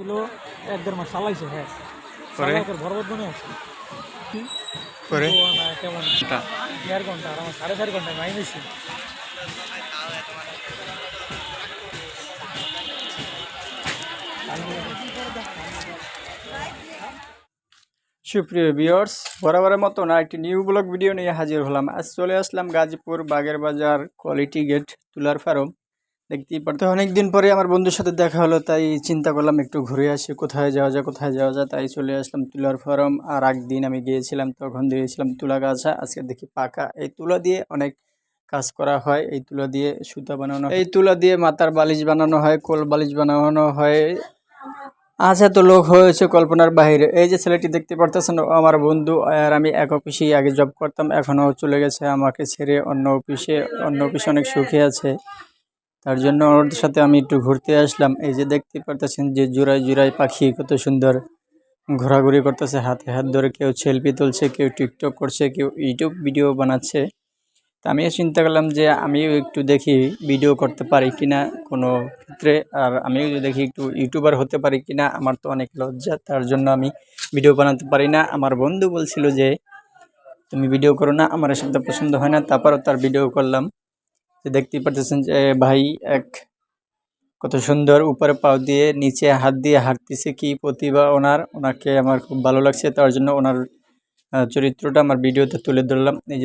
ছিল এক দেড় মাস চালাইছে হ্যাঁ? চালাইকে মনে আছে। পরে? কেমন? দেড় ঘণ্টা আর আমার সাড়ে চার ঘণ্টা সুপ্রিয় ভিউয়ার্স বরাবরের মতো না একটি নিউ ব্লগ ভিডিও নিয়ে হাজির হলাম। আজ চলে আসলাম গাজীপুর বাগের বাজার কোয়ালিটি গেট তুলার ফার্ম। দেখতেই পারতো অনেকদিন পরে আমার বন্ধুর সাথে দেখা হলো তাই চিন্তা করলাম একটু ঘুরে আসি কোথায় যাওয়া যায় কোথায় যাওয়া যায় তাই চলে আসলাম তুলার ফার্ম। আর একদিন আমি গিয়েছিলাম তখন দিয়েছিলাম তুলা গাছা আজকে দেখি পাকা। এই তুলা দিয়ে অনেক কাজ করা হয় এই তুলা দিয়ে সুতা বানানো হয়। এই তুলা দিয়ে মাথার বালিশ বানানো হয় কোল বালিশ বানানো হয়। আচ্ছা তো লোক হয়েছে কল্পনার বাইরে এই যে ছেলেটি দেখতে পারতেছেন আমার বন্ধু আর আমি এক অফিসেই আগে জব করতাম এখনও চলে গেছে আমাকে ছেড়ে অন্য অফিসে অন্য অফিসে অনেক সুখে আছে। তার জন্য ওর সাথে আমি একটু ঘুরতে আসলাম। এই যে দেখতে পারতেছেন যে জোড়ায় জোড়ায় পাখি কত সুন্দর ঘোরাঘুরি করতেছে, হাতে হাত ধরে কেউ সেলফি তুলছে, কেউ টিকটক করছে, কেউ ইউটিউব ভিডিও বানাচ্ছে। তা আমিও চিন্তা করলাম যে আমিও একটু দেখি ভিডিও করতে পারি কিনা কোনো ক্ষেত্রে, আর আমিও দেখি একটু ইউটিউবার হতে পারি কিনা, আমার তো অনেক লজ্জা, তার জন্য আমি ভিডিও বানাতে পারি না। আমার বন্ধু বলছিল যে, তুমি ভিডিও করো না, আমার এসব তো পছন্দ হয় না তারপরও তার ভিডিও করলাম। দেখতেই পারতেছেন যে ভাই এক কত সুন্দর উপরে পাও দিয়ে নিচে হাত দিয়ে হাঁটতেছে কি প্রতিভা ওনার। ওনাকে আমার খুব ভালো লাগছে, তার জন্য ওনার চরিত্রটা আমার ভিডিওতে তুলে ধরলাম। এই